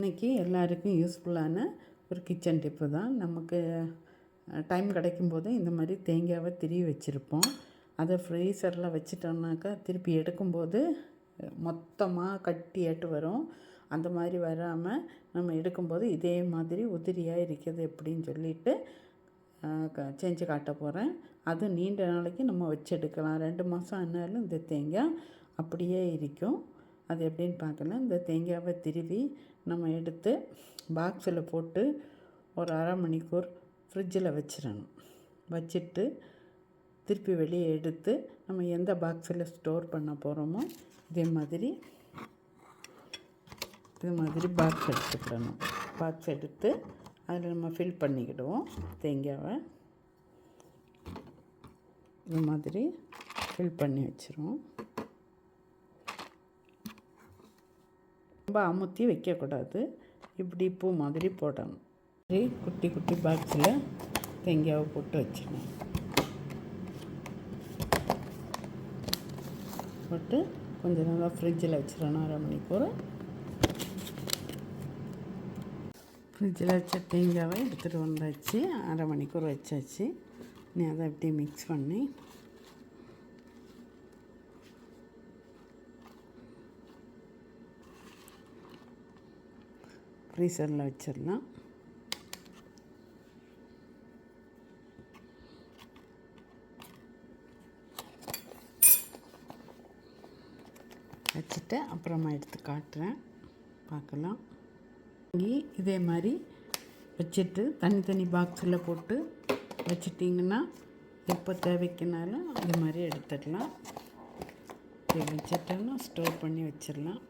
இன்றைக்கி எல்லாருக்கும் யூஸ்ஃபுல்லான ஒரு கிச்சன் டிப்பு தான். நமக்கு டைம் கிடைக்கும் போது இந்த மாதிரி தேங்காவை திரி வச்சுருப்போம். அதை ஃப்ரீசரில் வச்சிட்டோம்னாக்கா திருப்பி எடுக்கும்போது மொத்தமாக கட்டியாட்டு வரும். அந்த மாதிரி வராமல் நம்ம எடுக்கும்போது இதே மாதிரி உதிரியாக இருக்கிறது எப்படின்னு சொல்லிட்டு க செஞ்சு காட்ட போகிறேன் அது நீண்ட நாளைக்கு நம்ம வச்சு எடுக்கலாம். ரெண்டு மாதம் ஆனாலும் இந்த தேங்காய் அப்படியே இருக்கும். அது எப்படின்னு பார்க்கலாம் இந்த தேங்காவை திருவி நம்ம எடுத்து பாக்ஸில் போட்டு ஒரு அரை மணிக்கூர் ஃப்ரிட்ஜில் வச்சிடணும். வச்சுட்டு திருப்பி வெளியே எடுத்து நம்ம எந்த பாக்ஸில் ஸ்டோர் பண்ண போகிறோமோ இதே மாதிரி இது மாதிரி பாக்ஸ் எடுத்துக்கிடணும். பாக்ஸ் எடுத்து அதில் நம்ம ஃபில் பண்ணிக்கிடுவோம் தேங்காவை. இது மாதிரி ஃபில் பண்ணி வச்சுருவோம். ரொம்ப அமுத்தி வைக்கக்கூடாது. இப்படி பூ மாதிரி போடணும். சரி குட்டி குட்டி பாக்ஸில் தேங்காவை போட்டு வச்சிடணும். போட்டு கொஞ்சம் நல்லா ஃப்ரிட்ஜில் வச்சிடணும் அரை மணிக்கூர் ஃப்ரிட்ஜில் வச்ச தேங்காவை எடுத்துகிட்டு வந்தாச்சு அரை மணிக்கூர் வச்சாச்சு. நீ அதை அப்படியே மிக்ஸ் பண்ணி ஃப்ரீசரில் வச்சிடலாம். வச்சுட்டு அப்புறமா எடுத்து காட்டுறேன். பார்க்கலாம். இதே மாதிரி வச்சுட்டு தனித்தனி பாக்ஸில் போட்டு வச்சிட்டிங்கன்னா எப்போ தேவைக்குனாலும் அது மாதிரி எடுத்துடலாம். வச்சுட்டோன்னா ஸ்டோர் பண்ணி வச்சிடலாம்.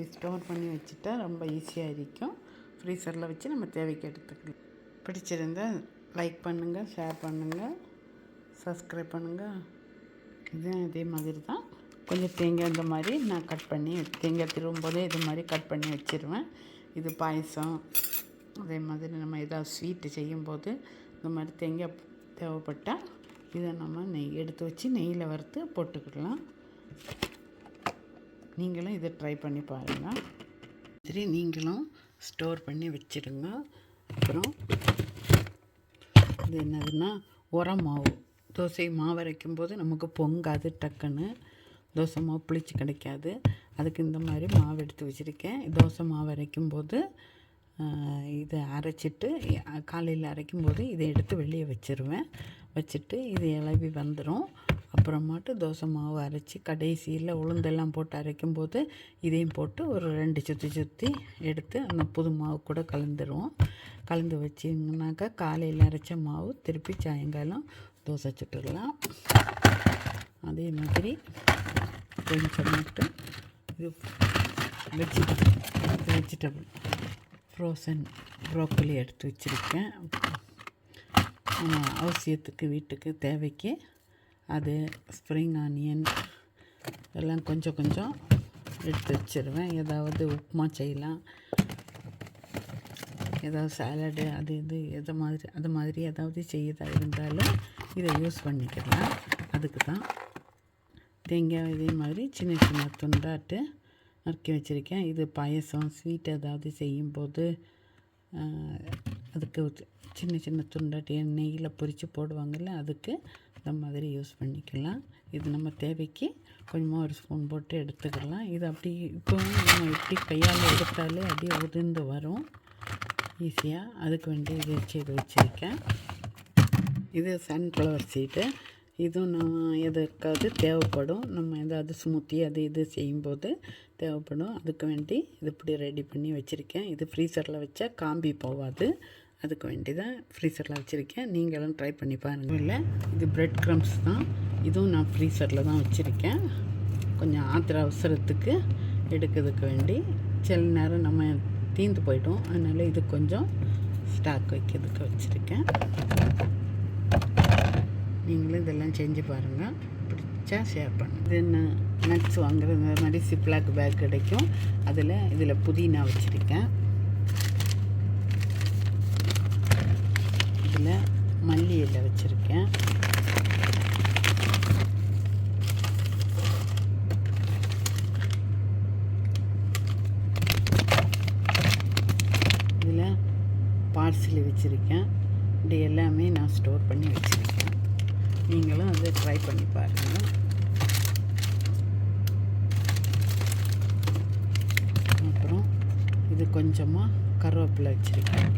இப்படி ஸ்டோர் பண்ணி வச்சுட்டா ரொம்ப ஈஸியாக இருக்கும். ஃப்ரீசரில் வச்சு நம்ம தேவைக்கு எடுத்துக்கலாம். பிடிச்சிருந்தால் லைக் பண்ணுங்கள் ஷேர் பண்ணுங்கள் சப்ஸ்கிரைப் பண்ணுங்கள் இது அதே மாதிரி தான் கொஞ்சம் தேங்காய் இந்த மாதிரி நான் கட் பண்ணி தேங்காய் திருவும் போதே இது மாதிரி கட் பண்ணி வச்சுருவேன். இது பாயசம் அதே மாதிரி நம்ம ஏதாவது ஸ்வீட்டு செய்யும்போது இந்த மாதிரி தேங்காய் தேவைப்பட்டால் இதை நம்ம நெய் எடுத்து வச்சு நெய்யில் வறுத்து போட்டுக்கலாம். நீங்களும் இதை ட்ரை பண்ணி பாருங்கள் சரி நீங்களும் ஸ்டோர் பண்ணி வச்சுடுங்க. அப்புறம் இது என்னதுன்னா உரம் மாவு தோசை மாவு அரைக்கும் போது நமக்கு பொங்காது டக்குன்னு. தோசை மாவு புளிச்சு கிடைக்காது. அதுக்கு இந்த மாதிரி மாவு எடுத்து வச்சுருக்கேன். தோசை மாவு அரைக்கும் போது இதை அரைச்சிட்டு காலையில் அரைக்கும் போது இதை எடுத்து வெளியே வச்சுருவேன். வச்சுட்டு இது இலவி வந்துடும் அப்புறமாட்டு தோசை மாவு அரைச்சி கடைசியில் உளுந்தெல்லாம் போட்டு அரைக்கும் போது இதையும் போட்டு ஒரு ரெண்டு சுற்றி சுற்றி எடுத்து அந்த புது மாவு கூட கலந்துருவோம். கலந்து வச்சிங்கனாக்கா காலையில் அரைச்ச மாவு திருப்பி சாயங்காலம் தோசை சுட்டுடலாம். அதே மாதிரி கொஞ்சம் மட்டும் இது வெஜிடபிள் வெஜிடபிள் ஃப்ரோசன் ப்ரோக்கலி எடுத்து வச்சுருக்கேன். அவசியத்துக்கு வீட்டுக்கு தேவைக்கு அது ஸ்ப்ரிங் ஆனியன் எல்லாம் கொஞ்சம் கொஞ்சம் எடுத்து வச்சிருவேன். ஏதாவது உப்புமா செய்யலாம். ஏதாவது சாலடு அது இது எது மாதிரி அது மாதிரி ஏதாவது செய்யதாக இருந்தாலும் இதை யூஸ் பண்ணிக்கலாம். அதுக்கு தான் தேங்காய் இதே மாதிரி சின்ன சின்ன துண்டாட்டு நறுக்கி வச்சுருக்கேன். இது பாயசம் ஸ்வீட் ஏதாவது செய்யும்போது அதுக்கு சின்ன சின்ன துண்டாட்டி நெய்யில் பொரித்து போடுவாங்கள்ல அதுக்கு இந்த மாதிரி யூஸ் பண்ணிக்கலாம். இது நம்ம தேவைக்கு கொஞ்சமாக ஒரு ஸ்பூன் போட்டு எடுத்துக்கலாம். இது அப்படி இப்போ நம்ம எப்படி கையால் எடுத்தாலே அப்படியே உதிர்ந்து வரும். ஈஸியாக அதுக்கு வேண்டி இதை செய்து வச்சுருக்கேன். இது சன்ஃப்ளவர் சீட்டு இதுவும் நான் எதுக்காவது தேவைப்படும். நம்ம ஏதாவது ஸ்மூத்தி அது இது செய்யும்போது தேவைப்படும். அதுக்கு வேண்டி இது இப்படி ரெடி பண்ணி வச்சுருக்கேன். இது ஃப்ரீசரில் வச்சா காம்பி போகாது. அதுக்கு வேண்டி தான் ஃப்ரீசரில் வச்சுருக்கேன். நீங்களும் ட்ரை பண்ணி பாருங்கள் இல்லை இது ப்ரெட் க்ரம்ஸ் தான். இதுவும் நான் ஃப்ரீசரில் தான் வச்சுருக்கேன். கொஞ்சம் ஆத்திர அவசரத்துக்கு எடுக்கிறதுக்கு வேண்டி சில நேரம் நம்ம தீந்து போயிட்டோம். அதனால் இது கொஞ்சம் ஸ்டாக் வைக்கிறதுக்கு வச்சுருக்கேன். நீங்களும் இதெல்லாம் செஞ்சு பாருங்கள் பிடிச்சா ஷேர் பண்ணுங்கள் இது நட்ஸ் வாங்குறது மாதிரி சிப்ளாக் பேக் கிடைக்கும். அதில் இதில் புதினா வச்சுருக்கேன். இதில் மல்லி இலை வச்சுருக்கேன். இதில் பார்சல் வச்சுருக்கேன். இது எல்லாமே நான் ஸ்டோர் பண்ணி வச்சுருக்கேன். நீங்களும் அதை ட்ரை பண்ணி பாருங்கள் அப்புறம் இது கொஞ்சமாக கருவேப்பிலை வச்சுருக்கேன்.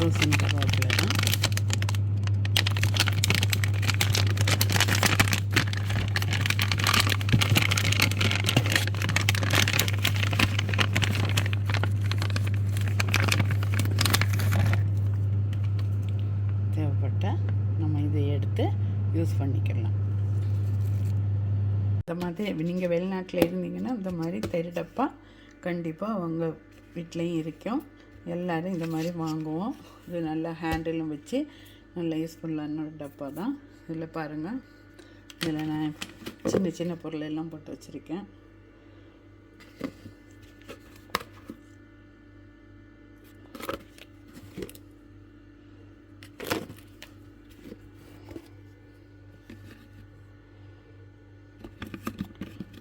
ஃப்ரோசன் கபாப்பில் தான் தேவைப்பட்டால் நம்ம இதை எடுத்து யூஸ் பண்ணிக்கலாம். இந்த மாதிரி நீங்கள் வெளிநாட்டில் இருந்தீங்கன்னா இந்த மாதிரி தெரு டப்பா கண்டிப்பாக உங்கள் வீட்லேயும் இருக்கும். எல்லோரும் இந்த மாதிரி வாங்குவோம். இது நல்லா ஹேண்டிலும் வச்சு நல்லா யூஸ்ஃபுல்லான ஒரு டப்பா தான். இதில் பாருங்கள் இதில் நான் சின்ன சின்ன பொருள் எல்லாம் போட்டு வச்சுருக்கேன்.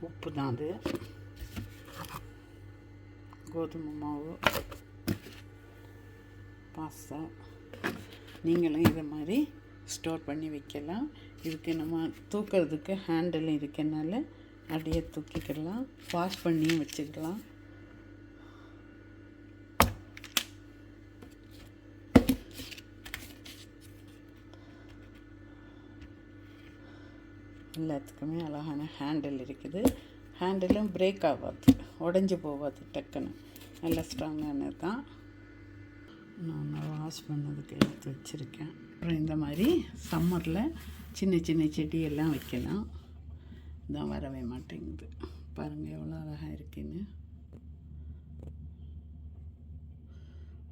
உப்பு தான் அது. கோதுமை ஆசை. நீங்களும் இதை மாதிரி ஸ்டோர் பண்ணி வைக்கலாம். இதுக்கு நம்ம தூக்கிறதுக்கு ஹேண்டில் இருக்கனால அப்படியே தூக்கிக்கலாம். வாஷ் பண்ணியும் வச்சுக்கலாம். எல்லாத்துக்குமே அழகான ஹேண்டில் இருக்குது. ஹேண்டிலும் பிரேக் ஆகாது. உடஞ்சி போகாது டக்குன்னு. நல்லா ஸ்ட்ராங்கானது தான் நான் வாஷ் பண்ணதுக்கு எடுத்து வச்சுருக்கேன். அப்புறம் இந்த மாதிரி சம்மரில் சின்ன சின்ன செடியெல்லாம் வைக்கலாம். தான் வரவே மாட்டேங்குது. பாருங்கள் எவ்வளோ அழகாக இருக்குன்னு.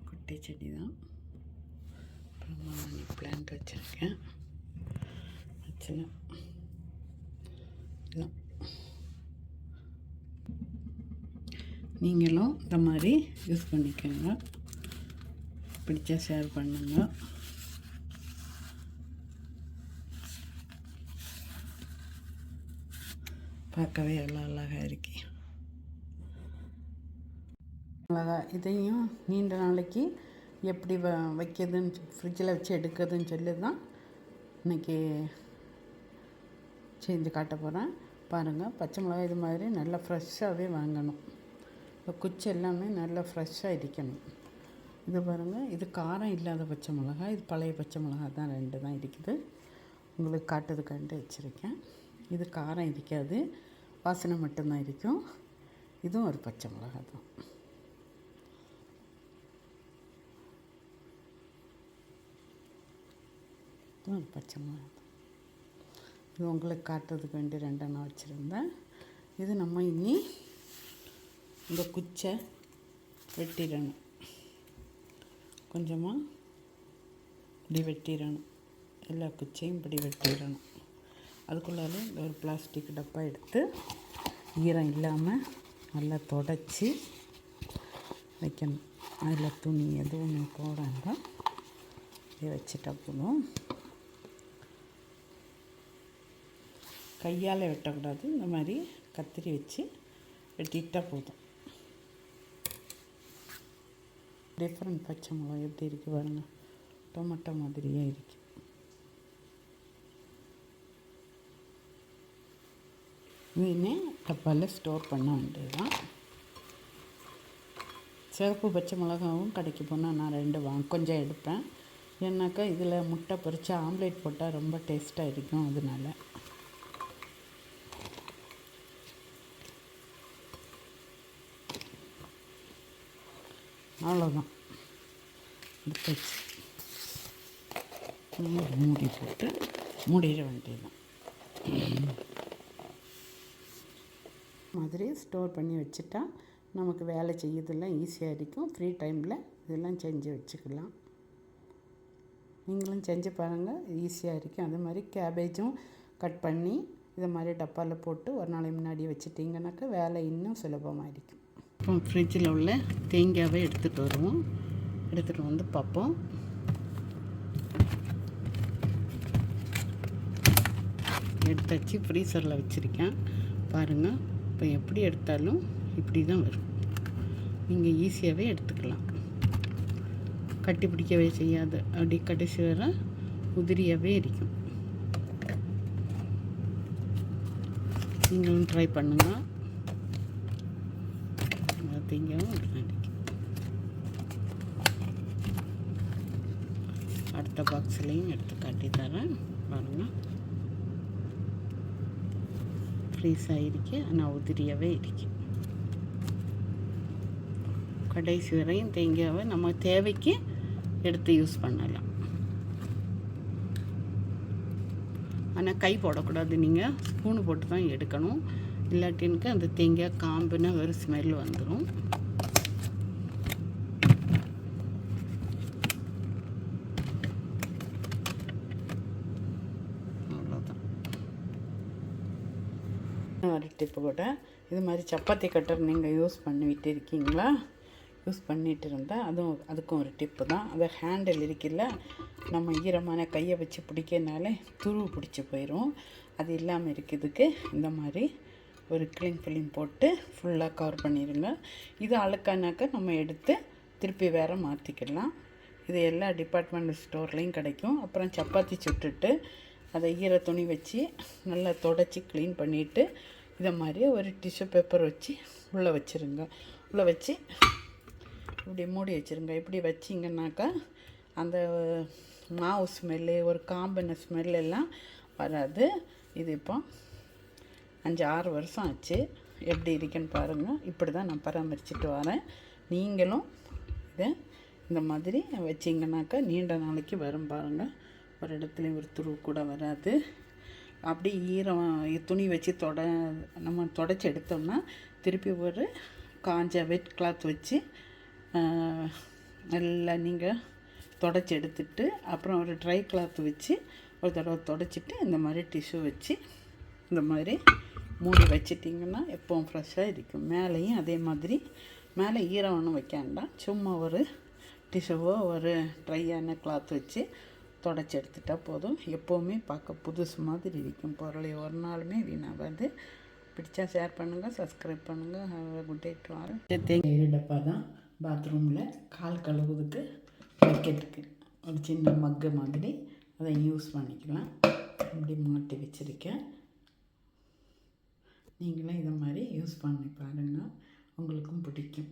குட்டி செடி தான் அப்புறம் மணி பிளான்ட் வச்சுருக்கேன். வச்சுலாம் நீங்களும் இந்த மாதிரி யூஸ் பண்ணிக்கோங்க. பிடிச்சா ஷேர் பண்ணுங்கள் பார்க்கவே எல்லாம் அழகாக இருக்கு. அழகா இதையும் நீண்ட நாளைக்கு எப்படி வ வைக்கிறதுன்னு ஃப்ரிட்ஜில் வச்சு எடுக்கிறதுன்னு சொல்லி தான் இன்றைக்கி செஞ்சு காட்ட போகிறேன் பாருங்கள் பச்சை மிளகாய் இது மாதிரி நல்லா ஃப்ரெஷ்ஷாகவே வாங்கணும். குச்சி எல்லாமே நல்லா ஃப்ரெஷ்ஷாக இருக்கணும். இது பாருங்கள் இது காரம் இல்லாத பச்சை மிளகாய் இது பழைய பச்சை மிளகாய் தான் ரெண்டு தான் இருக்குது. உங்களுக்கு காட்டுறதுக்காண்டு வச்சுருக்கேன். இது காரம் இருக்காது வாசனை மட்டும்தான் இருக்கும். இதுவும் ஒரு பச்சை மிளகாய் தான். இதுவும் ஒரு பச்சை மிளகாய் தான். இது உங்களுக்கு காட்டுறதுக்கு வேண்டி ரெண்டெண்ணம் வச்சுருந்தேன். இது நம்ம இனி இந்த குச்சை வெட்டிடணும். கொஞ்சமாக இப்படி வெட்டிடணும். எல்லா குச்சையும் இப்படி வெட்டிடணும். அதுக்குள்ளாலே இந்த ஒரு பிளாஸ்டிக் டப்பா எடுத்து ஈரம் இல்லாமல் நல்லா தொடச்சி வைக்கணும். அதில் துணி எதுவும் போடாங்க இதை வச்சுட்டா போதும். கையால் வெட்டக்கூடாது. இந்த மாதிரி கத்திரி வச்சு வெட்டிட்டா போதும். டிஃப்ரெண்ட் பச்சை மிளகா எப்படி இருக்குது பாருங்கள் டொமேட்டோ மாதிரியே இருக்குது மீனே டப்பாவில் ஸ்டோர் பண்ண வேண்டியதுதான். சிவப்பு பச்சை மிளகாவும் கடைக்கு போனால் நான் ரெண்டு வா கொஞ்சம் எடுப்பேன். ஏன்னாக்கா இதில் முட்டை பொரித்து ஆம்லேட் போட்டால் ரொம்ப டேஸ்ட்டாக இருக்கும் அதனால. அவ்வளோதான் எடுத்தாச்சு மூடி போட்டு மூடிட வேண்டியதுதான். மாதிரி ஸ்டோர் பண்ணி வச்சுட்டா நமக்கு வேலை செய்யறதெல்லாம் ஈஸியாக இருக்கும். ஃப்ரீ டைமில் இதெல்லாம் செஞ்சு வச்சுக்கலாம். நீங்களும் செஞ்சு பாருங்கள் ஈஸியாக இருக்கும். அதே மாதிரி கேபேஜும் கட் பண்ணி இதை மாதிரி டப்பாவில் போட்டு ஒரு நாளைக்கு முன்னாடி வச்சுட்டிங்கனாக்கா வேலை இன்னும் சுலபமாக இருக்கும். இப்போ ஃப்ரிட்ஜில் உள்ள தேங்காவை எடுத்துகிட்டு வருவோம். எடுத்துகிட்டு வந்து பார்ப்போம். எடுத்தாச்சு ஃப்ரீசரில் வச்சுருக்கேன். பாருங்கள் இப்போ எப்படி எடுத்தாலும் இப்படி தான் வரும். நீங்கள் ஈஸியாகவே எடுத்துக்கலாம். கட்டி பிடிக்கவே செய்யாது. அப்படி கடைசி வர உதிரியாகவே இருக்கும் நீங்களும் ட்ரை பண்ணுங்கள் திங்கவும் அடிக்கும் அடுத்த பாக்ஸ்லேயும் எடுத்து காட்டி தரேன் பாருங்கள் ஃப்ரீஸ் ஆகிருக்கு ஆனால் உதிரியாகவே இருக்கு கடைசி வரையும் தேங்காவை நம்ம தேவைக்கு எடுத்து யூஸ் பண்ணலாம் ஆனால் கை போடக்கூடாது நீங்கள் ஸ்பூனு போட்டு தான் எடுக்கணும் இல்லாட்டினுக்கு அந்த தேங்காய் காம்புனா ஒரு ஸ்மெல் வந்துடும் ஒரு டிப்பு கூட இது மாதிரி சப்பாத்தி கட்டர் நீங்கள் யூஸ் பண்ணிவிட்டு இருக்கீங்களா? யூஸ் பண்ணிகிட்டு இருந்தால் அதுவும் அதுக்கும் ஒரு டிப்பு தான். அந்த ஹேண்டில் இருக்குல்ல நம்ம ஈரமான கையை வச்சு பிடிக்கனாலே துரு பிடிச்சி போயிடும் அது இல்லாமல் இருக்கிறதுக்கு இந்த மாதிரி ஒரு க்ளீன் ஃபிலிம் போட்டு ஃபுல்லாக கவர் பண்ணிடுங்க இது அழுக்கானாக்க நம்ம எடுத்து திருப்பி வேறு மாற்றிக்கலாம் இது எல்லா டிபார்ட்மெண்ட் ஸ்டோர்லேயும் கிடைக்கும். அப்புறம் சப்பாத்தி சுட்டுட்டு அதை ஈர துணி வச்சு நல்லா தொடச்சி க்ளீன் பண்ணிவிட்டு இதை மாதிரி ஒரு டிஷ்யூ பேப்பர் வச்சு உள்ளே வச்சுருங்க. உள்ளே வச்சு இப்படி மூடி வச்சுருங்க. இப்படி வச்சிங்கனாக்கா அந்த மாவு ஸ்மெல்லு ஒரு காம்பின ஸ்மெல் எல்லாம் வராது. இது இப்போ அஞ்சு ஆறு வருஷம் ஆச்சு. எப்படி இருக்குன்னு பாருங்கள் இப்படி தான் நான் பராமரிச்சுட்டு வரேன். நீங்களும் இதை இந்த மாதிரி வச்சிங்கனாக்கா நீண்ட நாளைக்கு வரும் பாருங்கள் ஒரு இடத்துலையும் ஒரு துரு கூட வராது. அப்படி ஈரம் துணி வச்சு தொட நம்ம தொடச்சி எடுத்தோம்னா திருப்பி ஒரு காஞ்ச வெட் கிளாத் வச்சு நல்லா நீங்கள் தொடச்சி எடுத்துட்டு அப்புறம் ஒரு ட்ரை கிளாத் வச்சு ஒரு தடவை தொடச்சிட்டு இந்த மாதிரி டிஷ்யூ வச்சு இந்த மாதிரி மூடி வச்சிட்டிங்கன்னா எப்போவும் ஃப்ரெஷ்ஷாக இருக்கும். மேலேயும் அதே மாதிரி மேலே ஈரம் ஒன்றும் வைக்க வேண்டாம். சும்மா ஒரு டிஷ்யூவோ ஒரு ட்ரையான கிளாத் வச்சு தொடச்சி எடுத்துட்டா போதும். எப்போவுமே பார்க்க புதுசு மாதிரி இருக்கும். பொருளை ஒரு நாளுமே வீணாகாது. பிடிச்சா ஷேர் பண்ணுங்கள் சப்ஸ்கிரைப் பண்ணுங்கள் have good day to all தேங்காய் டப்பா தான் பாத்ரூமில் கால் கழுவுறதுக்கு பக்கெட்டுக்கு ஒரு சின்ன மக்கு மாதிரி. அதை யூஸ் பண்ணிக்கலாம். இப்படி மாட்டி வச்சுருக்கேன். நீங்களும் இதை மாதிரி யூஸ் பண்ணி பாருங்கள் உங்களுக்கும் பிடிக்கும்.